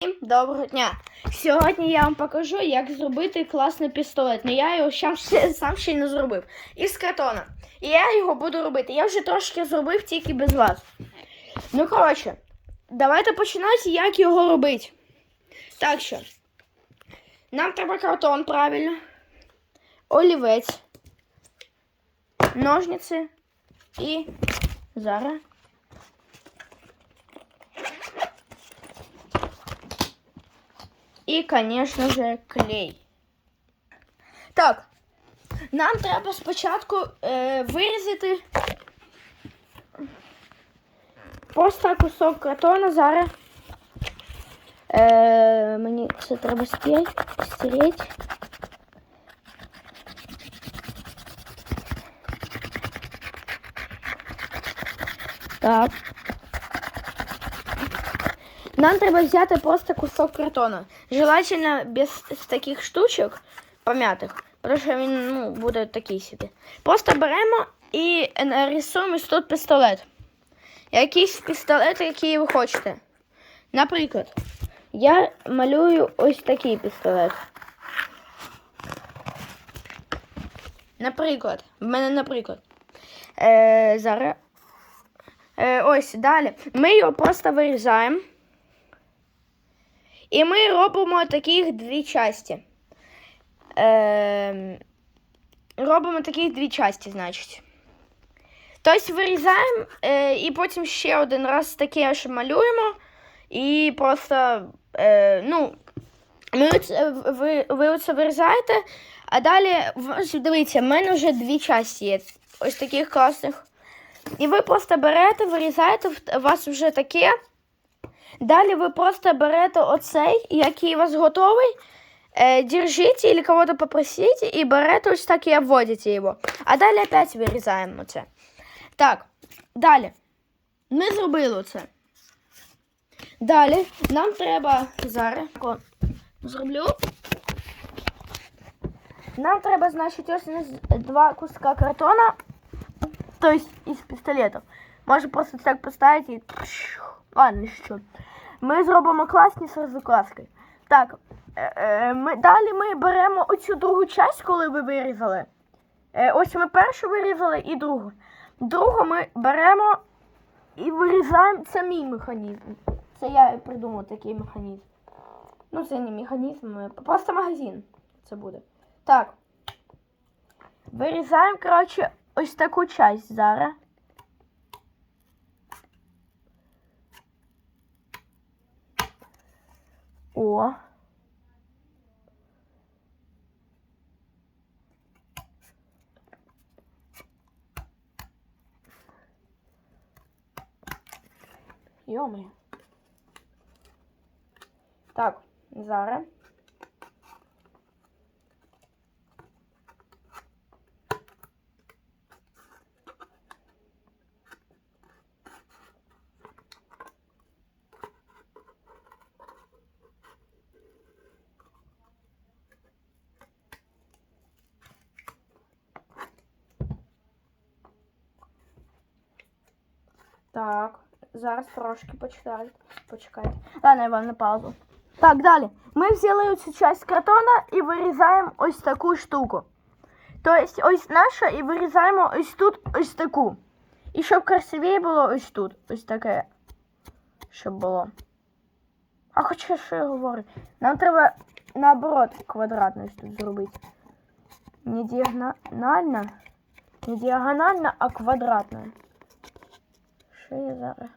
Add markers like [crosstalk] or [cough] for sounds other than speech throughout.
Всім доброго дня! Сьогодні я вам покажу, як зробити класний пістолет. Ну я його сам, ще- сам ще не зробив. Із картона. І я його буду робити. Я вже трошки зробив тільки без вас. Ну, коротше, давайте починати, як його робити. Так що, нам треба картон, правильно. Олівець, ножниці і зараз. І, звісно же, клей. Так, нам треба спочатку е, вирізати просто кусок картона зараз. Е, мені це треба стереть. стереть. Так. Нам треба взяти просто кусок картона. Желательно без таких штучок пом'ятих, тому що він ну, буде такий собі. Просто беремо і нарисуємо тут пістолет. Якийсь пістолет, який ви хочете. Наприклад, я малюю ось такий пістолет. Наприклад, в мене наприклад. Е, зараз. Е, ось далі. Ми його просто вирізаємо. І ми робимо таких дві часті. Е, робимо таких дві часті, значить. Тобто вирізаємо е, і потім ще один раз таке ж малюємо. І просто, е, ну, ми, оце- ви, ви оце вирізаєте, а далі, дивіться, в мене вже дві часті є. Ось таких класних. І ви просто берете, вирізаєте, у вас вже таке. Далі ви просто берете оцей, який у вас готовий, е, держите или кого-то попросите і берете ось так і обводите його. А далі опять вирізаємо це. Так, далі. Ми зробили це. Далі нам треба зараз. Зроблю. Нам треба, значить, два куска картона, тобто із пістолетів. Може просто так поставити і. Ладно, що. Ми зробимо класні з розукраскою. Так, е, е, ми, далі ми беремо оцю другу часть, коли ви вирізали. Е, ось ми першу вирізали і другу. Другу ми беремо і вирізаємо. Це мій механізм. Це я придумав такий механізм. Ну, це не механізм, е, просто магазин. Це буде. Так. Вирізаємо, коротше, ось таку часть зараз. О. Так, зараз. Так, зараз трошки почекайте. Почекайте. Ладно, я вам на паузу. Так, далі. Ми взяли оцю часть картона і вирізаємо ось таку штуку. Тобто ось наша і вирізаємо ось тут ось таку. І щоб красивіше було ось тут. Ось таке. Щоб було. А хоча що я говорю? Нам треба наоборот квадратно тут зробити. Не діагонально. Не діагонально, а квадратно. Що я зараз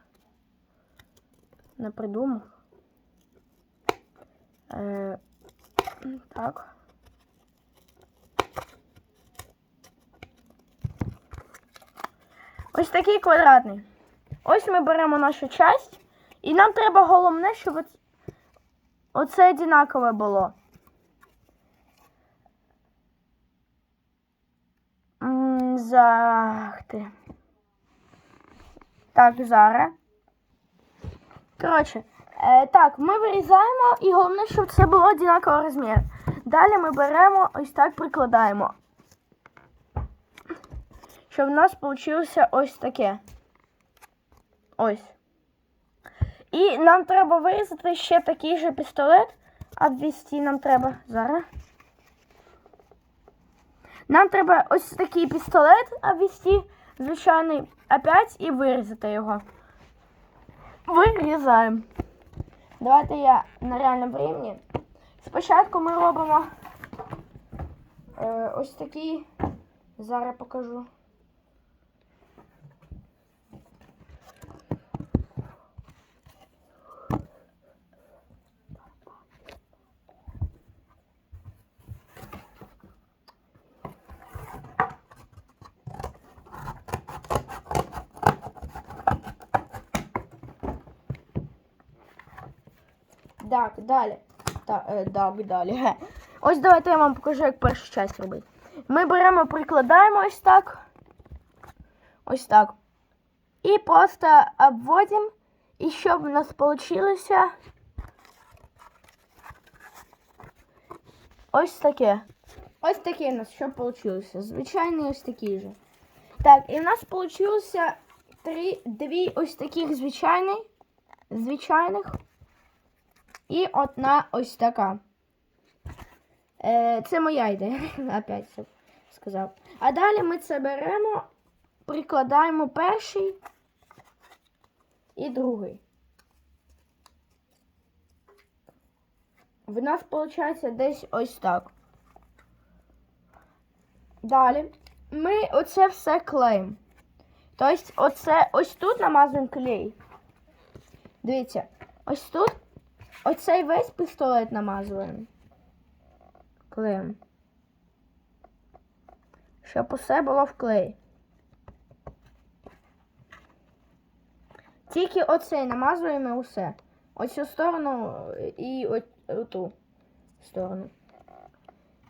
не придумав? Е, так. Ось такий квадратний. Ось ми беремо нашу часть, і нам треба головне, щоб оц- оце однакове було. Захти. Так, зараз. Коротше, е, так, ми вирізаємо і головне, щоб це було однакового розміру. Далі ми беремо ось так прикладаємо. Щоб в нас вийшло ось таке. Ось. І нам треба вирізати ще такий же пістолет. Обвести нам треба зараз. Нам треба ось такий пістолет обвести, звичайний, опять і вирізати його. Вирізаємо. Давайте я на реальному времени. Спочатку ми робимо е, ось такий. Зараз покажу. Так, далі. Так, е, так, далі. Ге. Ось давайте я вам покажу, як першу часть робити. Ми беремо, прикладаємо ось так. Ось так. І просто обводимо. І щоб у нас вийшло. Ось таке. Ось таке у нас що вийшло. Звичайний ось такий же. Так, і в нас вийшло три, дві ось таких звичайних. Звичайних. І одна ось така. Е, це моя ідея, [laughs] опять це сказав. А далі ми це беремо, прикладаємо перший і другий. В нас виходить десь ось так. Далі ми оце все клеїмо. Тобто, оце ось тут намазуємо клей. Дивіться, ось тут Оцей весь пістолет намазуємо. Клеєм. Щоб усе було в клей. Тільки оцей намазуємо усе. Оцю сторону і оту сторону.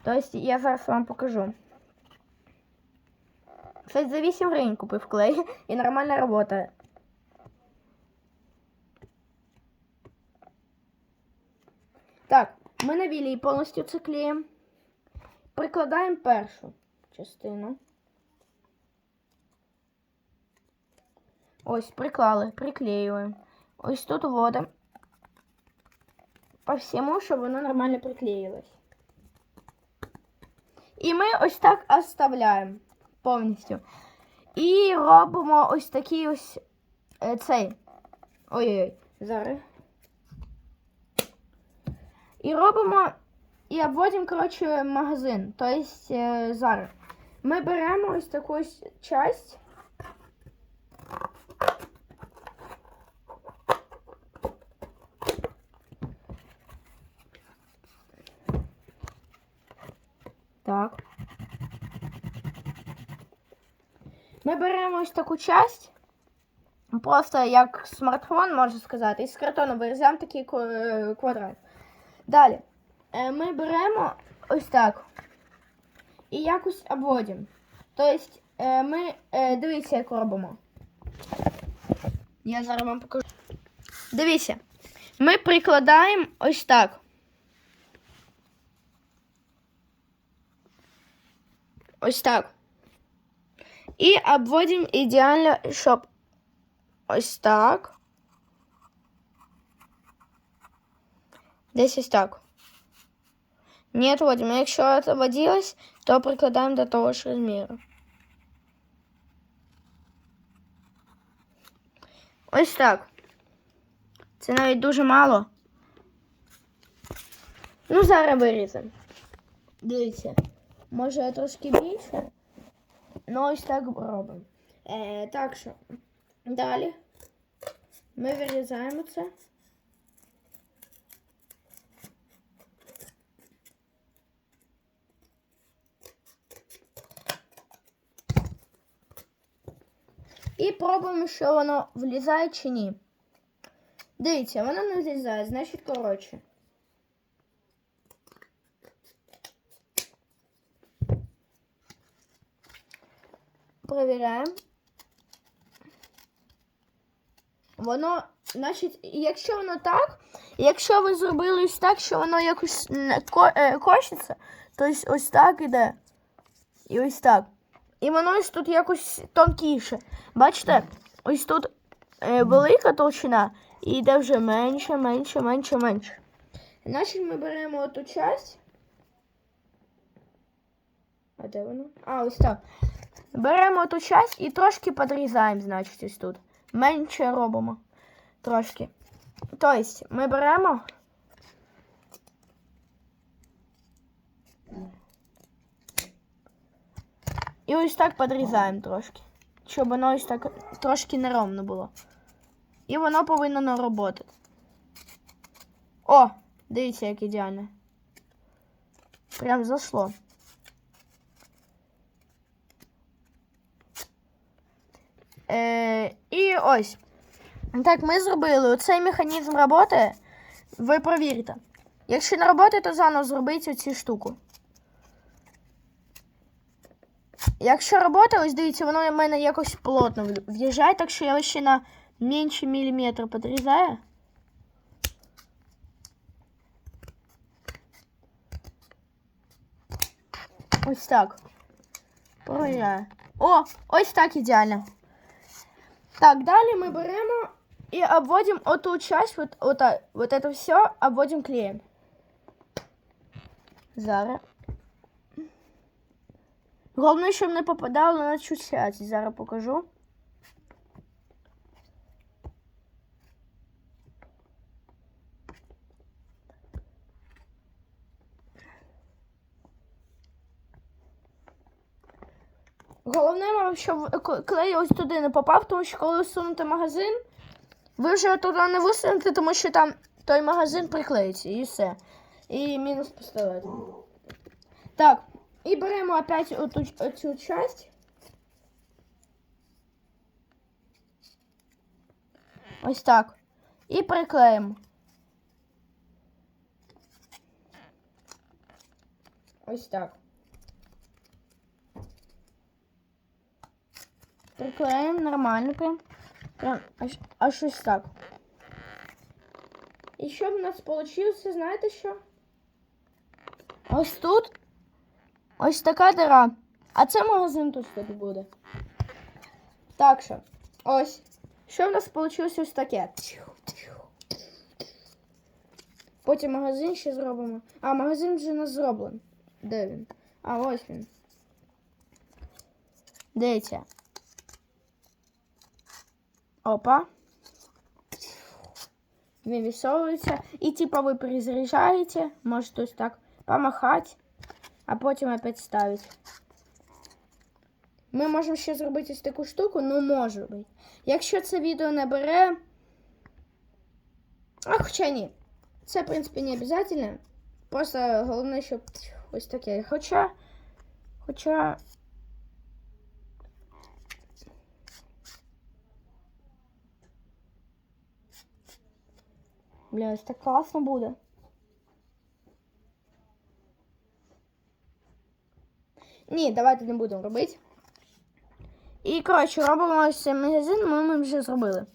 Тобто я зараз вам покажу. Кстати, за 8 гривень купив клей [laughs] і нормально працює. Так, ми на вілії повністю це клеїмо. Прикладаємо першу частину. Ось, приклали, приклеюємо. Ось тут вводимо по всьому, щоб воно нормально приклеїлось. І ми ось так оставляємо повністю. І робимо ось такий ось е, цей. Ой-ой, зараз. І робимо і обводимо, коротше, магазин. Тобто е, зараз. Ми беремо ось таку часть. Так. Ми беремо ось таку часть. Просто як смартфон, можна сказати, і з картону вирізаємо такий квадрат. Далі е, ми беремо ось так і якось обводимо. Тобто е, ми е, дивіться, як робимо. Я зараз вам покажу. Дивіться, ми прикладаємо ось так. Ось так. І обводимо ідеально, щоб ось так. Десь ось так. Не отводим. Якщо отводилось, то прикладаємо до того ж розміру. Ось так. Це навіть дуже мало. Ну, зараз виріземо. Дивіться, може трошки більше. Ну, ось так робимо. Е, так що, далі ми вирізаємо це. І пробуємо, що воно влізає чи ні. Дивіться, воно не влізає, значить коротше. Провіряємо. Воно, значить, якщо воно так, якщо ви зробили ось так, що воно якось не ко- е, то ось так іде. І ось так. І воно ось тут якось тонкіше. Бачите? Ось тут е, велика толщина і йде вже менше, менше, менше, менше. Значить, ми беремо оту часть. А де воно? А, ось так. Беремо ту часть і трошки підрізаємо, значить, ось тут. Менше робимо. Трошки. Тобто, ми беремо. І ось так підрізаємо трошки. Щоб воно ось так трошки неровно було. І воно повинно нароботати. О! Дивіться, як ідеально. Прям зашло. Е, і ось. Так, ми зробили. Оцей механізм роботи. Ви провірте. Якщо не роботи, то заново зробіть оцю штуку. Якщо робота, ось дивіться, воно в мене якось плотно в- в'їжджає, так що я ще на менше міліметра підрізаю. Ось так. Провіряю. О, ось так ідеально. Так, далі ми беремо і обводимо оту часть, вот, вот, а- вот это все обводимо клеєм. Зараз. Головне, щоб не попадало на часть. Зараз покажу. Головне, щоб клей ось туди не попав, тому що коли всунути магазин, ви вже туди не висунете, тому що там той магазин приклеїться і все. І мінус пістолет. Так, і беремо опять оту, оцю часть. Ось так. І приклеїмо. Ось так. Приклеїмо нормально прям. Прям аж, аж ось так. І що в нас вийшло, знаєте що? Ось тут ось така дира. А це магазин тут тут буде. Так що, ось. Що в нас вийшло ось таке? Потім магазин ще зробимо. А, магазин вже нас зроблений. Де він? А, ось він. Дивіться. Опа. Він висовується. І типа ви перезаряджаєте, можете ось так помахати, а потім опять ставити. Ми можемо ще зробити ось таку штуку, ну може бути. Якщо це відео не бере. А хоча ні. Це, в принципі, не обов'язково. Просто головне, щоб ось таке. Хоча. Хоча. Бля, ось так класно буде. Ні, давайте не будемо робити. І, коротше, робимо ось цей магазин, ми, ми вже зробили.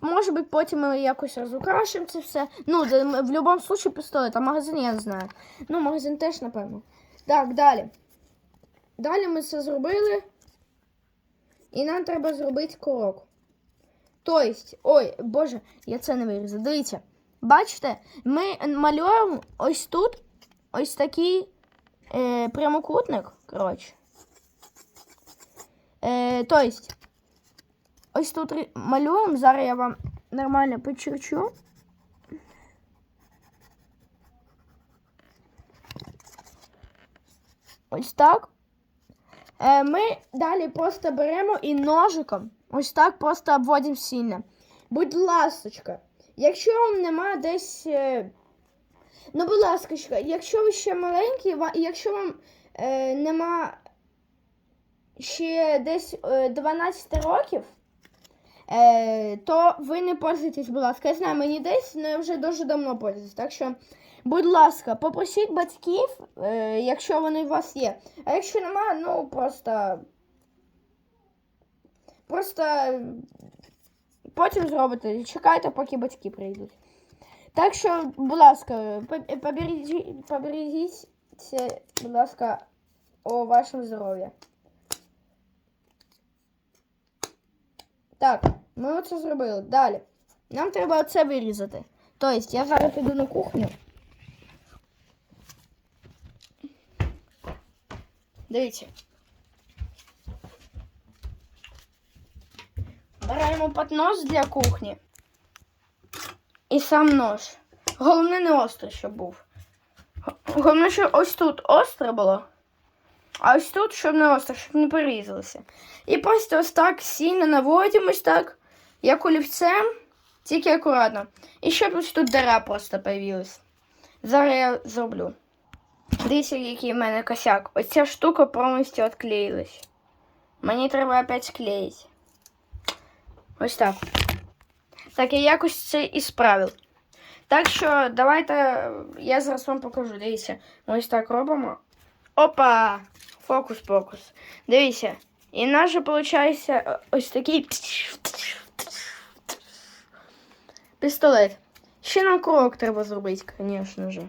Може бути, потім ми якось розукрашимо це все. Ну, в будь-якому випадку пістолет, а магазин я не знаю. Ну, магазин теж, напевно. Так, далі. Далі ми це зробили. І нам треба зробити курок. Тобто, ой, боже, я це не вирізав. Дивіться, бачите, ми малюємо ось тут ось такий е, прямокутник. Коротше. Е, тобто, ось тут малюємо. Зараз я вам нормально почерчу. Ось так. Е, ми далі просто беремо і ножиком ось так просто обводимо сильно. Будь ласочка, якщо вам нема десь. Е, Ну, будь ласка, якщо ви ще маленький, ва- і якщо вам е, нема ще десь е, 12 років, е, то ви не пользуйтесь, будь ласка. Я знаю, мені десь, але я вже дуже давно пользуюсь. Так що, будь ласка, попросіть батьків, е, якщо вони у вас є. А якщо нема, ну просто. Просто потім зробите. Чекайте, поки батьки прийдуть. Так що, будь ласка, по- побережіть, побережіться, будь ласка, о вашому здоров'ю. Так, ми оце зробили. Далі. Нам треба оце вирізати. Тобто, я зараз піду на кухню. Дивіться. Беремо поднос для кухні. І сам нож. Головне не острий, щоб був. Головне, що ось тут остре було. А ось тут, щоб не остро, щоб не порізалося. І просто ось так сильно наводимо ось так, як олівцем, тільки акуратно. І щоб ось тут дира просто появилась. Зараз я зроблю. Дивіться, який в мене косяк. Ось ця штука повністю відклеїлась. Мені треба опять склеїти. Ось так. Так, я якось це і справив. Так що давайте я зараз вам покажу. Дивіться, ми ось так робимо. Опа! Фокус-покус. Дивіться. І наш же виходить ось такий пістолет. Ще нам крок треба зробити, звісно ж.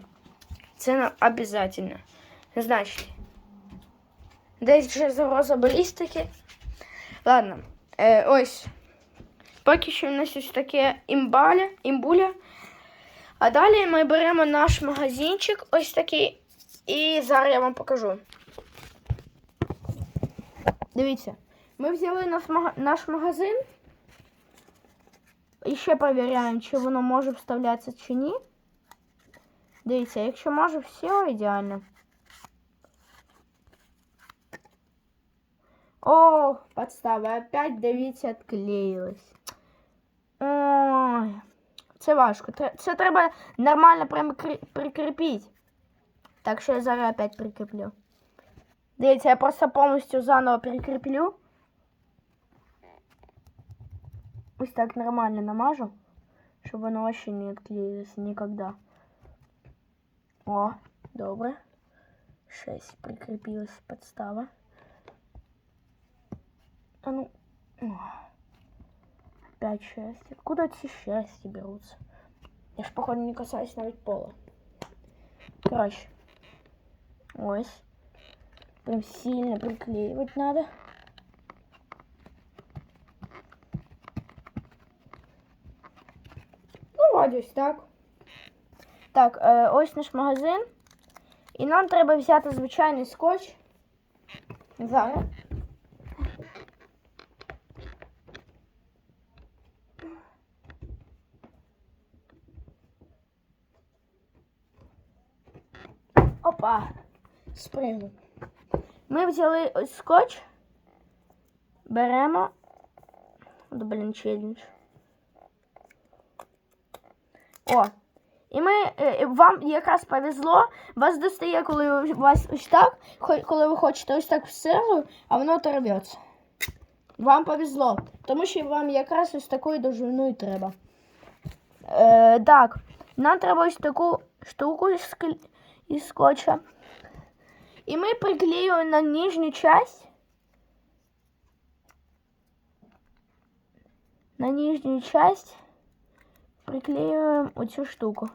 Це нам обов'язково. Значить. Десь вже загроза балістики. Ладно. Е, ось. Поки що в нас ось таке імбаля, імбуля. А далі ми беремо наш магазинчик, ось такий. І зараз я вам покажу. Дивіться, ми взяли наш, магазин. І ще перевіряємо, чи воно може вставлятися чи ні. Дивіться, якщо може, все ідеально. О, подстава, опять, дивіться, відклеїлась. Ой, це важко. Це треба нормально прямо крі- прикріпити. Так що я зараз опять прикріплю. Дивіться, я просто повністю заново прикріплю. Ось так нормально намажу, щоб воно вообще не відклеїлося ніколи. О, добре. Шесть прикрепилась подстава. А ну. О. Пять шесть. Откуда эти счастья берутся? Я ж, походу, не касаюсь навіть пола. Короче. Ось. Прям сильно приклеивать надо. Ну, ось так. Так, ось наш магазин. І нам треба взяти звичайний скотч. Зараз. Опа. Спригну. Ми взяли ось скотч. Беремо. От, блін, челлендж. О. І ми е, вам якраз повезло, вас достає, коли у вас ось так, коли ви хочете ось так в силу, а воно оторветься. Вам повезло, тому що вам якраз ось такою довжиною треба. Е, так, нам треба ось таку штуку із, скль... із скотча. І ми приклеюємо на нижню часть. На нижню часть приклеюємо оцю штуку.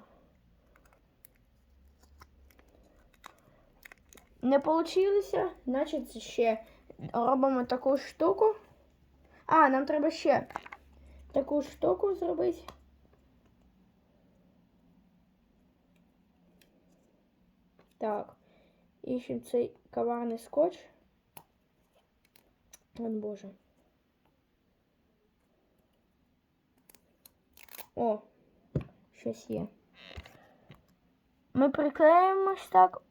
Не получилося, значить ще робимо таку штуку. А, нам треба ще таку штуку зробити. Так. Іщемо цей коварний скотч. О, Боже. О, щось є. Ми приклеїмось так.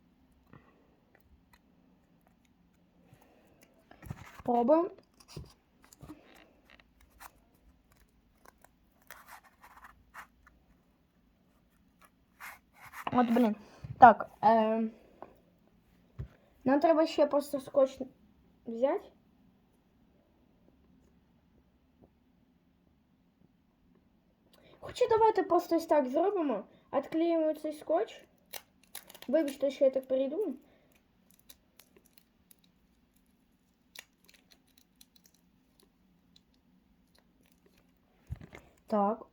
Пробуємо. От, блін. Так. Е... Нам треба ще просто скотч взяти. Хоча давайте просто так зробимо. Відклеїмо цей скотч. Вибачте, що я так перейду. Так.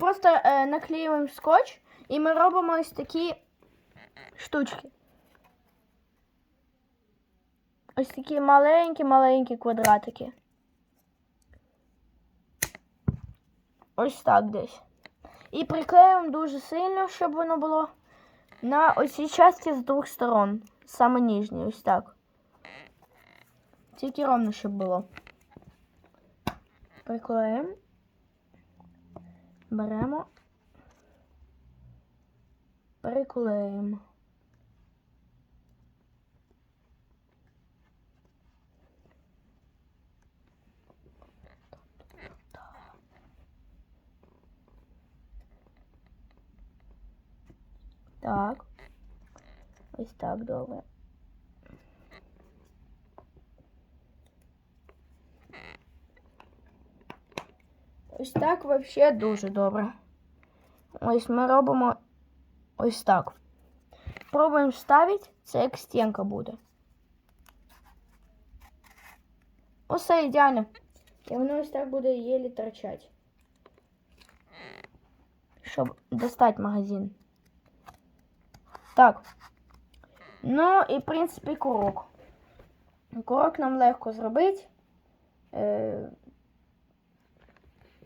Просто е, наклеюємо скотч І ми робимо ось такі штучки. Ось такі маленькі-маленькі квадратики. Ось так десь. І приклеюємо дуже сильно, щоб воно було на оцій часті з двох сторон. Саме ніжній, ось так. Тільки ровно, щоб було. Приклеїмо. Беремо. Приклеїмо. Так. Ось так добре. Ось так взагалі дуже добре. Ось ми робимо ось так. Пробуємо вставити, це як стінка буде. Усе ідеально. І воно ось так буде єлі торчати. Щоб достати магазин. Так. Ну і, в принципі, курок. Курок нам легко зробити.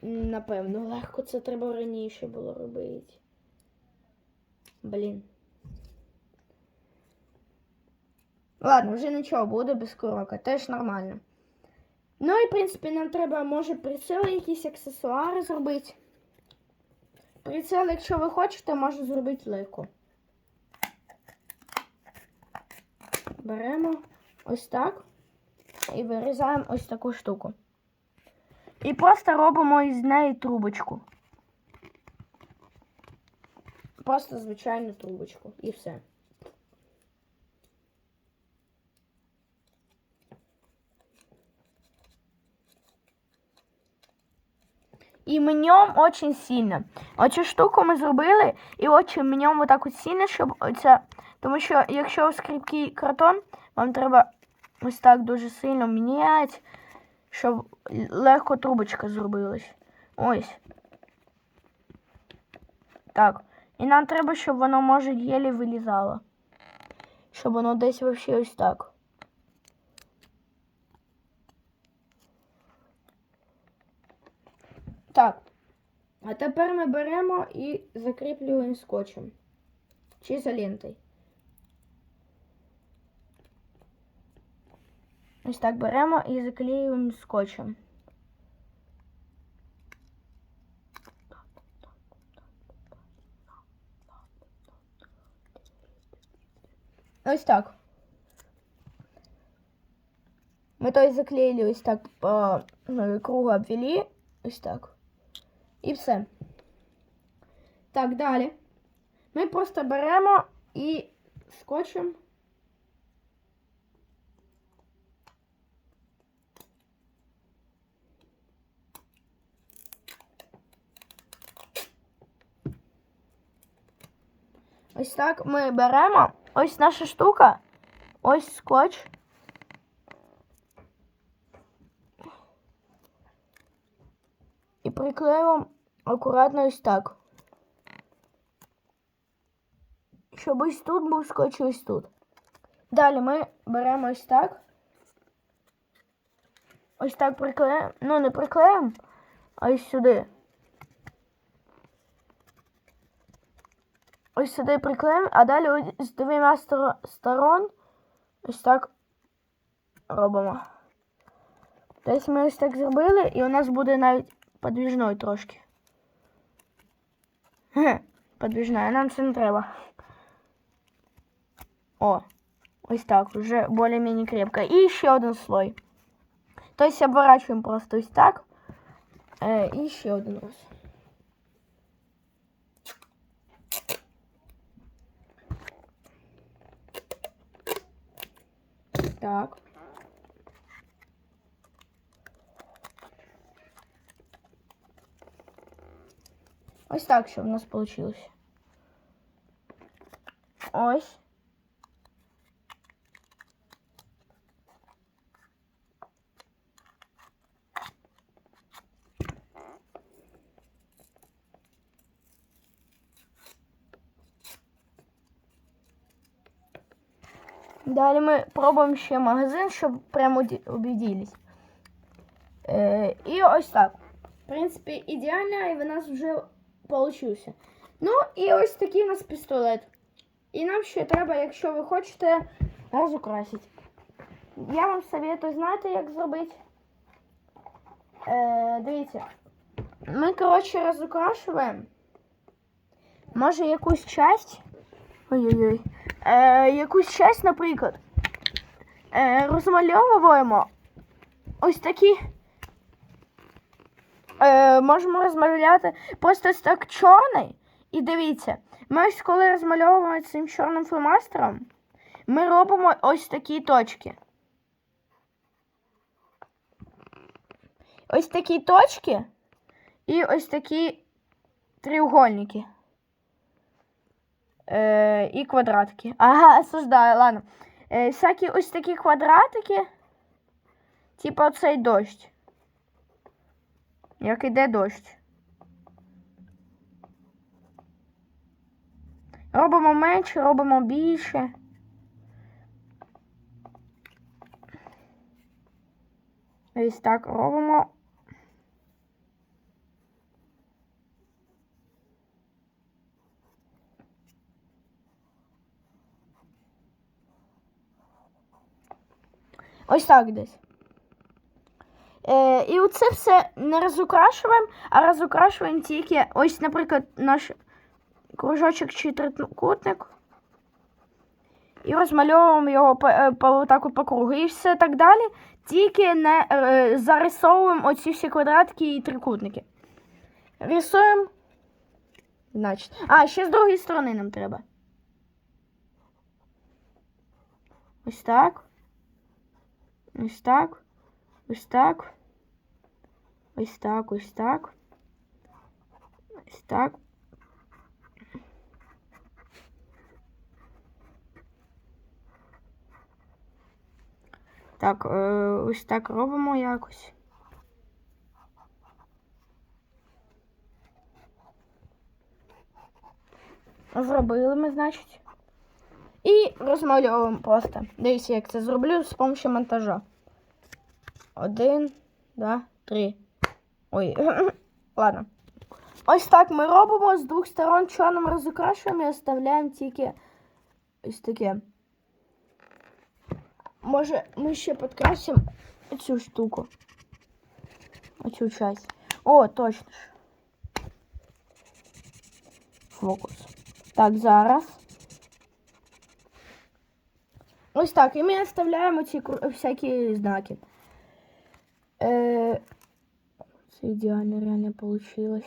Напевно, легко це треба раніше було робити. Блін. Ладно, вже нічого буде без курока, теж нормально. Ну і, в принципі, нам треба, може, прицел якісь аксесуари зробити. Прицел, якщо ви хочете, можна зробити легко. Беремо ось так і вирізаємо ось таку штуку. І просто робимо із неї трубочку. Просто звичайну трубочку і все. І мнем очень сильно. Оцю штуку ми зробили, і очень мнем вот так от сильно, щоб оця. Тому що якщо скрипкий картон, вам треба ось так дуже сильно міняти, щоб легко трубочка зробилась. Ось. Так. І нам треба, щоб воно, може, єлі вилізало. Щоб воно десь вообще ось так. Так. А тепер ми беремо і закріплюємо скотчем. Чи ізолентою. Ось так беремо і заклеюємо скотчем. Ось так. Ми той заклеїли ось так по ну, кругу обвели. Ось так. І все. Так, далі. Ми просто беремо і скотчем. Ось так ми беремо. Ось наша штука. Ось скотч. І приклеюємо акуратно ось так. Щоб ось тут був скотч ось тут. Далі ми беремо ось так. Ось так приклеїмо. Ну, не приклеїмо, а ось сюди. Ось сюди приклеїмо, а далі ось з двома стор- сторон ось так робимо. Тобто ми ось так зробили, і у нас буде навіть подвіжною трошки. Хе, подвіжна, нам це не треба. О, ось так, вже більш-менш крепко. І ще один слой. Тобто обворачуємо просто ось так. Е, і ще один раз. Так. Ось так, що в нас вийшло. Ось. Далі ми пробуємо ще магазин, щоб прямо обіділись. Е, і ось так. В принципі, ідеально, і в нас вже получився. Ну, і ось такий у нас пістолет. І нам ще треба, якщо ви хочете, розукрасити. Я вам советую, знаєте, як зробити? Е, дивіться. Ми, коротше, розукрашуємо. Може, якусь часть. Ой-ой-ой. Е, якусь часть, наприклад. Е, розмальовуємо ось такі. Е, можемо розмалювати просто так чорний. І дивіться, ми ось коли розмальовуємо цим чорним фломастером, ми робимо ось такі точки. Ось такі точки і ось такі треугольники. Е, і квадратики. Ага, осуждаю, ладно. Е, всякі ось такі квадратики. Типу оцей дощ. Як іде дощ. Робимо менше, робимо більше. Ось так робимо. Ось так десь. Е, і оце все не розукрашуємо, а розукрашуємо тільки ось, наприклад, наш кружочок чи трикутник. І розмальовуємо його по, е, по, так по кругу. І все так далі. Тільки не е, зарисовуємо оці всі квадратики і трикутники. Рисуємо. Значить. А, ще з другої сторони нам треба. Ось так. Ось так. Ось так. Ось так, ось так. Ось так. Так, е, ось так робимо якось. Зробили ми, значить. І розмальовуємо просто. Дивіться, як це зроблю з допомогою монтажа. Один, два, три. Ой, [laughs] ладно. Ось так ми робимо з двох сторон чорним розукрашуємо і оставляємо тільки ось таке. Може, ми ще підкрасимо цю штуку. Оцю часть. О, точно ж. Фокус. Так, зараз. Ось так. І ми оставляємо ці всякі знаки. Е, Це ідеально реально вийшло.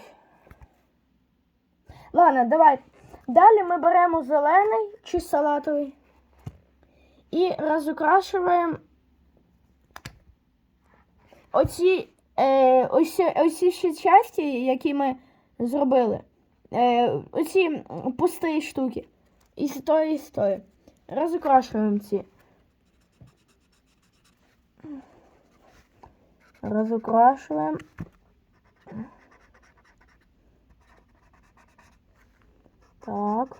Ладно, давай. Далі ми беремо зелений чи салатовий і розукрашуємо оці, е, ось, оці ще часті, які ми зробили. Е, оці пусті штуки. І з тої, і з тої. Розукрашуємо ці. Разукрашиваем. Так.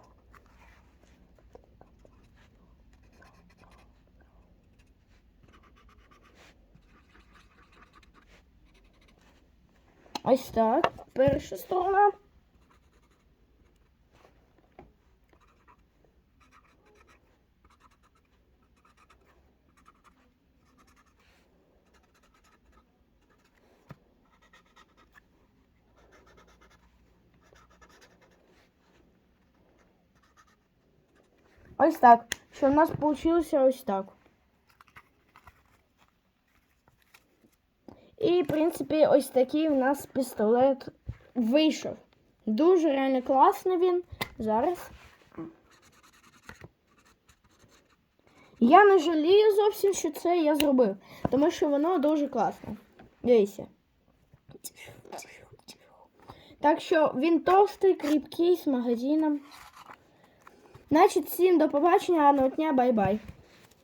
Ось так. Перша сторона. Ось так. Що в нас вийшло ось так. І, в принципі, ось такий у нас пістолет вийшов. Дуже реально класний він. Зараз. Я не жалію зовсім, що це я зробив, тому що воно дуже класне. Дивіться. Так що він товстий, кріпкий з магазином. Значить, всім до побачення, гарного дня, бай-бай.